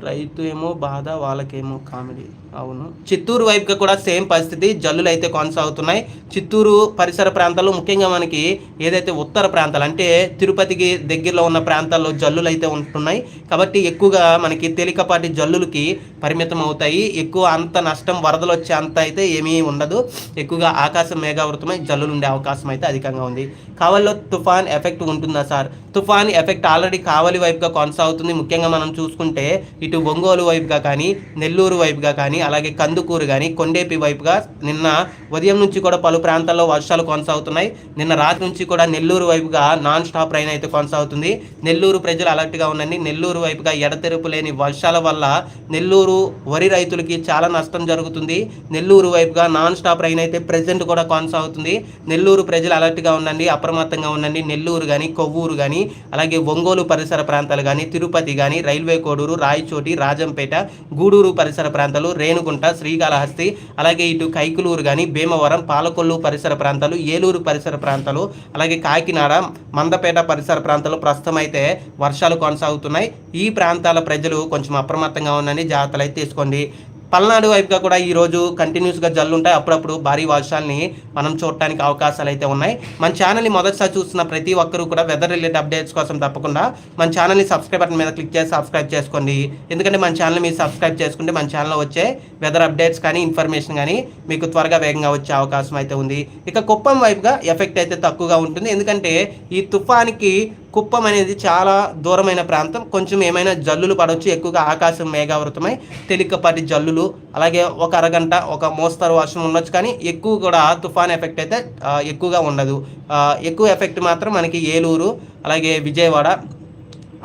రైతు ఏమో బాధ వాళ్ళకేమో కామెడీ. అవును. చిత్తూరు వైపుగా కూడా సేమ్ పరిస్థితి జల్లులు అయితే కొనసాగుతున్నాయి. చిత్తూరు పరిసర ప్రాంతాల్లో ముఖ్యంగా మనకి ఏదైతే ఉత్తర ప్రాంతాలు అంటే తిరుపతికి దగ్గరలో ఉన్న ప్రాంతాల్లో జల్లులు అయితే ఉంటున్నాయి. కాబట్టి ఎక్కువగా మనకి తేలికపాటి జల్లులకి పరిమితం అవుతాయి. ఎక్కువ అంత నష్టం వరదలు వచ్చే అంత అయితే ఏమీ ఉండదు. ఎక్కువగా ఆకాశం మేఘావృతమై జల్లులు ఉండే అవకాశం అయితే అధికంగా ఉంది. కావలిలో తుఫాన్ ఎఫెక్ట్ ఉంటుందా సార్? తుఫాన్ ఎఫెక్ట్ ఆల్రెడీ కావలి వైపుగా కొనసాగుతుంది. ముఖ్యంగా మనం చూసుకుంటే ఇటు ఒంగోలు వైపుగా కానీ నెల్లూరు వైపుగా కానీ అలాగే కందుకూరు కానీ కొండేపి వైపుగా నిన్న ఉదయం నుంచి కూడా పలు ప్రాంతాల్లో వర్షాలు కొనసాగుతున్నాయి. నిన్న రాత్రి నుంచి కూడా నెల్లూరు వైపుగా నాన్ స్టాప్ రైన్ అయితే కొనసాగుతుంది. నెల్లూరు ప్రజలు అలర్ట్గా ఉండండి. నెల్లూరు వైపుగా ఎడతెరుపు లేని వర్షాల వల్ల నెల్లూరు వరి రైతులకి చాలా నష్టం జరుగుతుంది. నెల్లూరు వైపుగా నాన్ స్టాప్ రైన్ అయితే ప్రజెంట్ కూడా కొనసాగుతుంది. నెల్లూరు ప్రజలు అలర్ట్గా ఉండండి. అప్రమత్తంగా ఉండండి. నెల్లూరు కానీ కొవ్వూరు కానీ అలాగే ఒంగోలు పరిసర ప్రాంతాలు కానీ తిరుపతి కానీ రైల్వే కోడూరు రాయచోటి రాజంపేట గూడూరు పరిసర ప్రాంతాలు రేణుగుంట శ్రీకాళహస్తి అలాగే ఇటు కైకులూరు కానీ భీమవరం పాలకొల్లు పరిసర ప్రాంతాలు ఏలూరు పరిసర ప్రాంతాలు అలాగే కాకినాడ మందపేట పరిసర ప్రాంతాలు ప్రస్తుతం అయితే వర్షాలు కొనసాగుతున్నాయి. ఈ ప్రాంతాల ప్రజలు కొంచెం అప్రమత్తంగా ఉన్నాయని జాగ్రత్తలు అయితే తీసుకోండి. పల్నాడు వైపుగా కూడా ఈరోజు కంటిన్యూస్గా జల్లుంటాయి. అప్పుడప్పుడు భారీ వర్షాలని మనం చూడటానికి అవకాశాలు అయితే ఉన్నాయి. మన ఛానల్ని మొదటిసారి చూస్తున్న ప్రతి ఒక్కరూ కూడా వెదర్ రిలేటెడ్ అప్డేట్స్ కోసం తప్పకుండా మన ఛానల్ని సబ్స్క్రైబ్ బటన్ మీద క్లిక్ చేసి సబ్స్క్రైబ్ చేసుకోండి. ఎందుకంటే మన ఛానల్ మీరు సబ్స్క్రైబ్ చేసుకుంటే మన ఛానల్లో వచ్చే వెదర్ అప్డేట్స్ కానీ ఇన్ఫర్మేషన్ కానీ మీకు త్వరగా వేగంగా వచ్చే అవకాశం అయితే ఉంది. ఇక కుప్పం వైపుగా ఎఫెక్ట్ అయితే తక్కువగా ఉంటుంది. ఎందుకంటే ఈ తుఫానికి కుప్పం అనేది చాలా దూరమైన ప్రాంతం. కొంచెం ఏమైనా జల్లులు పడవచ్చు ఎక్కువగా ఆకాశం మేఘావృతమై తేలికపాటి జల్లులు అలాగే ఒక అరగంట ఒక మోస్తరు వర్షం ఉండొచ్చు కానీ ఎక్కువ కూడా తుఫాన్ ఎఫెక్ట్ అయితే ఎక్కువగా ఉండదు. ఎక్కువ ఎఫెక్ట్ మాత్రం మనకి ఏలూరు అలాగే విజయవాడ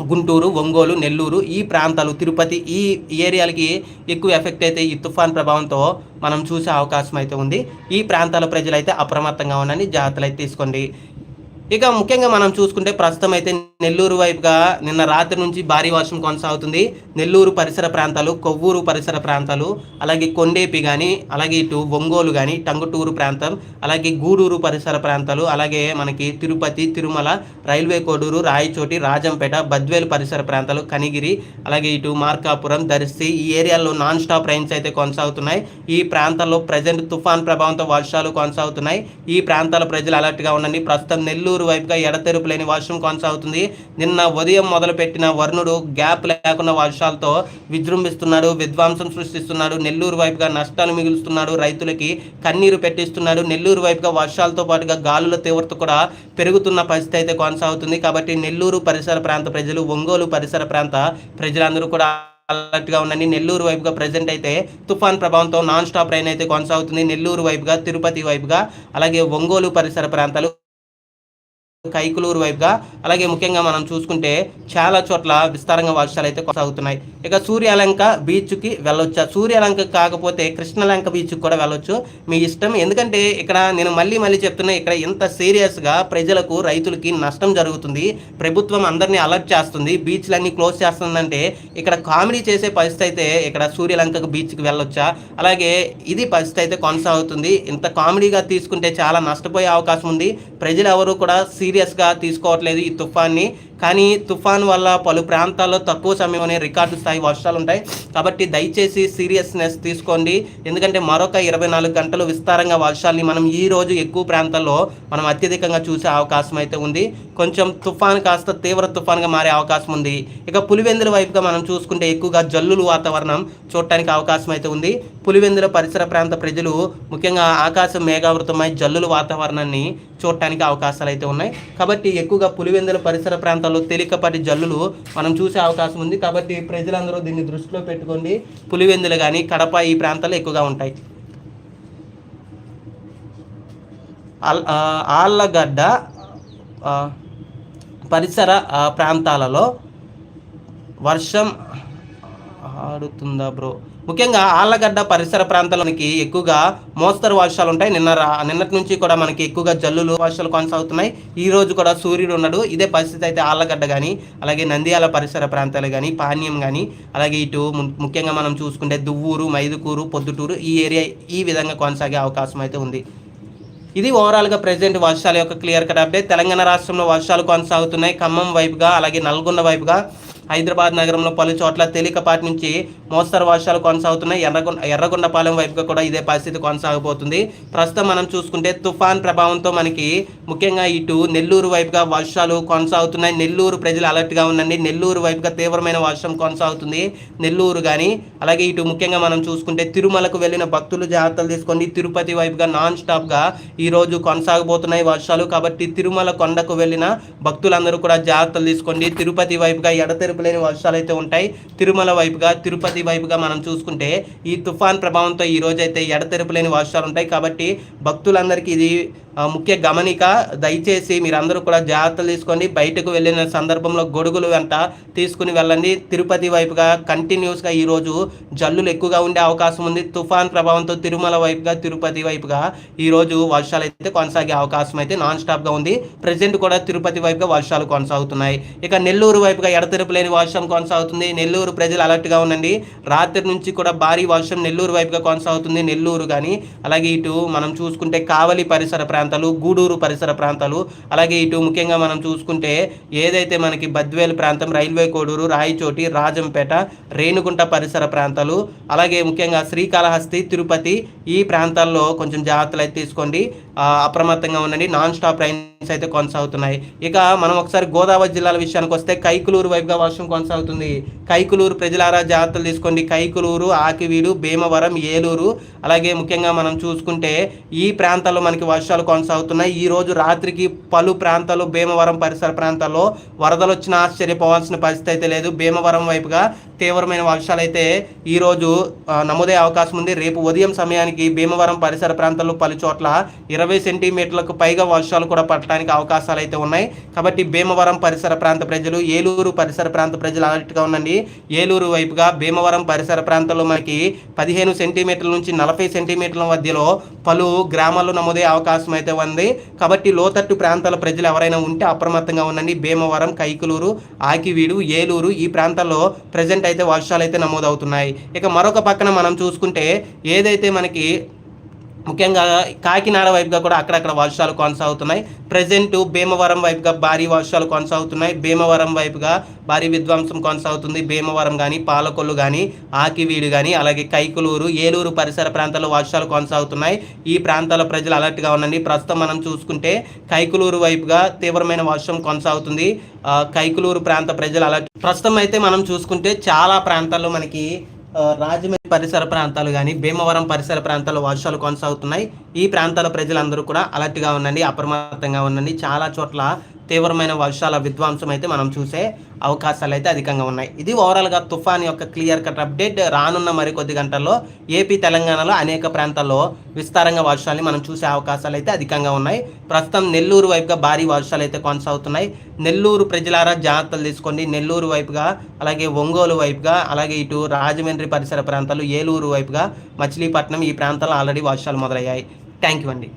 గుంటూరు ఒంగోలు నెల్లూరు ఈ ప్రాంతాలు తిరుపతి ఈ ఏరియాలకి ఎక్కువ ఎఫెక్ట్ అయితే ఈ తుఫాన్ ప్రభావంతో మనం చూసే అవకాశం అయితే ఉంది. ఈ ప్రాంతాల ప్రజలైతే అప్రమత్తంగా ఉండని జాగ్రత్తలు అయితే తీసుకోండి. ఇక ముఖ్యంగా మనం చూసుకుంటే ప్రస్తుతం అయితే నెల్లూరు వైపుగా నిన్న రాత్రి నుంచి భారీ వర్షం కొనసాగుతుంది. నెల్లూరు పరిసర ప్రాంతాలు కొవ్వూరు పరిసర ప్రాంతాలు అలాగే కొండేపి కానీ అలాగే ఇటు ఒంగోలు కానీ టంగుటూరు ప్రాంతం అలాగే గూడూరు పరిసర ప్రాంతాలు అలాగే మనకి తిరుపతి తిరుమల రైల్వే కోడూరు రాయచోటి రాజంపేట బద్వేలు పరిసర ప్రాంతాలు కనిగిరి అలాగే ఇటు మార్కాపురం దర్శి ఈ ఏరియాలో నాన్ స్టాప్ రైన్స్ అయితే కొనసాగుతున్నాయి. ఈ ప్రాంతాల్లో ప్రజెంట్ తుఫాన్ ప్రభావంతో వర్షాలు కొనసాగుతున్నాయి. ఈ ప్రాంతాల ప్రజలు అలర్ట్గా ఉండండి. ప్రస్తుతం నెల్లూరు వైపుగా ఎడతెరుపు లేని వర్షం కొనసాగుతుంది. నిన్న ఉదయం మొదలుపెట్టిన వరుణుడు గ్యాప్ లేకుండా వర్షాలతో విజృంభిస్తున్నాడు విధ్వంసం సృష్టిస్తున్నాడు నెల్లూరు వైపుగా నష్టాలు మిగులుస్తున్నాడు రైతులకి కన్నీరు పెట్టిస్తున్నాడు. నెల్లూరు వైపుగా వర్షాలతో పాటుగా గాలుల తీవ్రత కూడా పెరుగుతున్న పరిస్థితి అయితే కొనసాగుతుంది. కాబట్టి నెల్లూరు పరిసర ప్రాంత ప్రజలు ఒంగోలు పరిసర ప్రాంత ప్రజలందరూ కూడా అలర్ట్గా ఉండండి. నెల్లూరు వైపుగా ప్రజెంట్ అయితే తుఫాన్ ప్రభావంతో నాన్ స్టాప్ రైన్ అయితే కొనసాగుతుంది. నెల్లూరు వైపుగా తిరుపతి వైపుగా అలాగే ఒంగోలు పరిసర ప్రాంతాలు కైకులూరు వైపుగా. అలాగే ముఖ్యంగా మనం చూసుకుంటే చాలా చోట్ల విస్తారంగా వర్షాలు అయితే కొనసాగుతున్నాయి. ఇక సూర్యలంక బీచ్కి వెళ్ళొచ్చా? సూర్యలంక కాకపోతే కృష్ణలంక బీచ్కి కూడా వెళ్ళొచ్చు. మీ ఇష్టం? ఎందుకంటే ఇక్కడ నేను మళ్ళీ మళ్ళీ చెప్తున్నా ఇక్కడ ఇంత సీరియస్గా ప్రజలకు రైతులకి నష్టం జరుగుతుంది. ప్రభుత్వం అందరినీ అలర్ట్ చేస్తుంది. బీచ్లన్నీ క్లోజ్ చేస్తుందంటే ఇక్కడ కామెడీ చేసే పరిస్థితి అయితే ఇక్కడ సూర్యలంకకు బీచ్కి వెళ్ళొచ్చా? అలాగే ఇది పరిస్థితి అయితే కొనసాగుతుంది. ఇంత కామెడీగా తీసుకుంటే చాలా నష్టపోయే అవకాశం ఉంది. ప్రజలు ఎవరు కూడా సీ సీరియస్గా తీసుకోవట్లేదు ఈ తుఫాన్ని. కానీ తుఫాన్ వల్ల పలు ప్రాంతాల్లో తక్కువ సమయంలోనే రికార్డు స్థాయి వర్షాలు ఉంటాయి. కాబట్టి దయచేసి సీరియస్నెస్ తీసుకోండి. ఎందుకంటే మరొక ఇరవై నాలుగు గంటలు విస్తారంగా వర్షాలని మనం ఈ రోజు ఎక్కువ ప్రాంతాల్లో మనం అత్యధికంగా చూసే అవకాశం అయితే ఉంది. కొంచెం తుఫాన్ కాస్త తీవ్ర తుఫాన్గా మారే అవకాశం ఉంది. ఇక పులివెందుల వైపుగా మనం చూసుకుంటే ఎక్కువగా జల్లులు వాతావరణం చూడటానికి అవకాశం అయితే ఉంది. పులివెందుల పరిసర ప్రాంత ప్రజలు ముఖ్యంగా ఆకాశం మేఘావృతమై జల్లుల వాతావరణాన్ని చూడటానికి అవకాశాలు అయితే ఉన్నాయి. కాబట్టి ఎక్కువగా పులివెందుల పరిసర ప్రాంతాల్లో తేలికపాటి జల్లులు మనం చూసే అవకాశం ఉంది. కాబట్టి ప్రజలందరూ దీన్ని దృష్టిలో పెట్టుకోండి. పులివెందులు కానీ కడప ఈ ప్రాంతాలు ఎక్కువగా ఉంటాయి. ఆల్- ఆళ్ళగడ్డ పరిసర ప్రాంతాలలో వర్షం ఆడుతుందా బ్రో? ముఖ్యంగా ఆళ్ళగడ్డ పరిసర ప్రాంతాలకి ఎక్కువగా మోస్తరు వర్షాలు ఉంటాయి. నిన్న నిన్నటి నుంచి కూడా మనకి ఎక్కువగా జల్లులు వర్షాలు కొనసాగుతున్నాయి. ఈ రోజు కూడా సూర్యుడు ఉన్నాడు. ఇదే పరిస్థితి అయితే ఆళ్ళగడ్డ కానీ అలాగే నంద్యాల పరిసర ప్రాంతాలు కానీ పానీయం కానీ అలాగే ఇటు ము- ముఖ్యంగా మనం చూసుకుంటే దువ్వూరు మైదుకూరు పొద్దుటూరు ఈ ఏరియా ఈ విధంగా కొనసాగే అవకాశం అయితే ఉంది. ఇది ఓవరాల్గా ప్రజెంట్ వర్షాల యొక్క క్లియర్ కట్ అప్డేట్ తెలంగాణ రాష్ట్రంలో వర్షాలు కొనసాగుతున్నాయి. ఖమ్మం వైపుగా అలాగే నల్గొండ వైపుగా హైదరాబాద్ నగరంలో పలు చోట్ల తేలికపాటి నుంచి మోస్తరు వర్షాలు కొనసాగుతున్నాయి. ఎర్రగొండ ఎర్రగొండపాలెం వైపుగా కూడా ఇదే పరిస్థితి కొనసాగబోతుంది. ప్రస్తుతం మనం చూసుకుంటే తుఫాన్ ప్రభావంతో మనకి ముఖ్యంగా ఇటు నెల్లూరు వైపుగా వర్షాలు కొనసాగుతున్నాయి. నెల్లూరు ప్రజలు అలర్ట్గా ఉండండి. నెల్లూరు వైపుగా తీవ్రమైన వర్షం కొనసాగుతుంది. నెల్లూరు కానీ అలాగే ఇటు ముఖ్యంగా మనం చూసుకుంటే తిరుమలకు వెళ్ళిన భక్తులు జాగ్రత్తలు తీసుకోండి. తిరుపతి వైపుగా నాన్ స్టాప్గా ఈరోజు కొనసాగబోతున్నాయి వర్షాలు. కాబట్టి తిరుమల కొండకు వెళ్ళిన భక్తులందరూ కూడా జాగ్రత్తలు తీసుకోండి. తిరుపతి వైపుగా ఎడతెరు లేని వర్షాలు అయితే ఉంటాయి. తిరుమల వైపుగా తిరుపతి వైపుగా మనం చూసుకుంటే ఈ తుఫాన్ ప్రభావంతో ఈ రోజైతే ఎడతెరుపు లేని వర్షాలు ఉంటాయి కాబట్టి భక్తులందరికీ ఇది ముఖ్య గమనిక దయచేసి మీరందరూ కూడా జాగ్రత్తలు తీసుకోండి. బయటకు వెళ్ళిన సందర్భంలో గొడుగులు వెంట తీసుకుని వెళ్ళండి. తిరుపతి వైపుగా కంటిన్యూస్గా ఈరోజు జల్లులు ఎక్కువగా ఉండే అవకాశం ఉంది. తుఫాన్ ప్రభావంతో తిరుమల వైపుగా తిరుపతి వైపుగా ఈరోజు వర్షాలు అయితే కొనసాగే అవకాశం అయితే నాన్ స్టాప్గా ఉంది. ప్రజెంట్ కూడా తిరుపతి వైపుగా వర్షాలు కొనసాగుతున్నాయి. ఇక నెల్లూరు వైపుగా ఎడతెరపు లేని వర్షం కొనసాగుతుంది. నెల్లూరు ప్రజలు అలర్ట్గా ఉండండి. రాత్రి నుంచి కూడా భారీ వర్షం నెల్లూరు వైపుగా కొనసాగుతుంది. నెల్లూరు కానీ అలాగే ఇటు మనం చూసుకుంటే కావలి పరిసర ప్రాంతాలు గూడూరు పరిసర ప్రాంతాలు. అలాగే ఇటు ముఖ్యంగా మనం చూసుకుంటే ఏదైతే మనకి బద్వేలు ప్రాంతం రైల్వే కోడూరు రాయచోటి రాజంపేట రేణుగుంట పరిసర ప్రాంతాలు అలాగే ముఖ్యంగా శ్రీకాళహస్తి తిరుపతి ఈ ప్రాంతాల్లో కొంచెం జాగ్రత్తలు అయితే తీసుకోండి. అప్రమత్తంగా ఉండండి. నాన్ స్టాప్ రైన్స్ అయితే కొనసాగుతున్నాయి. ఇక మనం ఒకసారి గోదావరి జిల్లాల విషయానికి వస్తే కైకులూరు వైపుగా వర్షం కొనసాగుతుంది. కైకులూరు ప్రజలారా జాగ్రత్తలు తీసుకోండి. కైకులూరు ఆకివీడు భీమవరం ఏలూరు అలాగే ముఖ్యంగా మనం చూసుకుంటే ఈ ప్రాంతాల్లో మనకి వర్షాలు కొనసాగుతున్నాయి. ఈ రోజు రాత్రికి పలు ప్రాంతాలు భీమవరం పరిసర ప్రాంతాల్లో వరదలు వచ్చిన ఆశ్చర్యపోవాల్సిన పరిస్థితి అయితే లేదు. భీమవరం వైపుగా తీవ్రమైన వర్షాలు అయితే ఈరోజు ఆ, నమోదయ్యే అవకాశం ఉంది. రేపు ఉదయం సమయానికి భీమవరం పరిసర ప్రాంతాల్లో పలు చోట్ల ఇరవై సెంటీమీటర్లకు పైగా వర్షాలు కూడా పడటానికి అవకాశాలు అయితే ఉన్నాయి. కాబట్టి భీమవరం పరిసర ప్రాంత ప్రజలు ఏలూరు పరిసర ప్రాంత ప్రజలు అలర్ట్గా ఉండండి. ఏలూరు వైపుగా భీమవరం పరిసర ప్రాంతంలో మనకి పదిహేను సెంటీమీటర్ల నుంచి నలభై సెంటీమీటర్ల మధ్యలో పలు గ్రామాల్లో నమోదయ్యే అవకాశం అయితే ఉంది. కాబట్టి లోతట్టు ప్రాంతాల ప్రజలు ఎవరైనా ఉంటే అప్రమత్తంగా ఉండండి. భీమవరం కైకులూరు ఆకివీడు ఏలూరు ఈ ప్రాంతాల్లో ప్రజెంట్ అయితే వర్షాలు అయితే నమోదవుతున్నాయి. ఇక మరొక పక్కన మనం చూసుకుంటే ఏదైతే మనకి ముఖ్యంగా కాకినాడ వైపుగా కూడా అక్కడక్కడ వర్షాలు కొనసాగుతున్నాయి. ప్రజెంట్ భీమవరం వైపుగా భారీ వర్షాలు కొనసాగుతున్నాయి. భీమవరం వైపుగా భారీ విధ్వంసం కొనసాగుతుంది. భీమవరం కానీ పాలకొల్లు కానీ ఆకివీడు కానీ అలాగే కైకులూరు ఏలూరు పరిసర ప్రాంతాల్లో వర్షాలు కొనసాగుతున్నాయి. ఈ ప్రాంతాల ప్రజలు అలర్ట్గా ఉండండి. ప్రస్తుతం మనం చూసుకుంటే కైకులూరు వైపుగా తీవ్రమైన వర్షం కొనసాగుతుంది. కైకులూరు ప్రాంత ప్రజలు అలర్ట్ ప్రస్తుతం అయితే మనం చూసుకుంటే చాలా ప్రాంతాల్లో మనకి రాజమండ్రి పరిసర ప్రాంతాలు కానీ భీమవరం పరిసర ప్రాంతాల్లో వర్షాలు కొనసాగుతున్నాయి. ఈ ప్రాంతాల ప్రజలందరూ కూడా అలర్ట్గా ఉండండి అప్రమత్తంగా ఉండండి. చాలా చోట్ల తీవ్రమైన వర్షాల విధ్వంసం అయితే మనం చూసే అవకాశాలు అయితే అధికంగా ఉన్నాయి. ఇది ఓవరాల్గా తుఫాన్ యొక్క క్లియర్ కట్ అప్డేట్. రానున్న మరికొద్ది గంటల్లో ఏపీ తెలంగాణలో అనేక ప్రాంతాల్లో విస్తారంగా వర్షాలు మనం చూసే అవకాశాలు అయితే అధికంగా ఉన్నాయి. ప్రస్తుతం నెల్లూరు వైపుగా భారీ వర్షాలు అయితే కొనసాగుతున్నాయి. నెల్లూరు ప్రజలారా జాగ్రత్తలు తీసుకోండి. నెల్లూరు వైపుగా అలాగే ఒంగోలు వైపుగా అలాగే ఇటు రాజమండ్రి పరిసర ప్రాంతాలు ఏలూరు వైపుగా మచిలీపట్నం ఈ ప్రాంతాల్లో ఆల్రెడీ వర్షాలు మొదలయ్యాయి. థ్యాంక్ యూ అండి.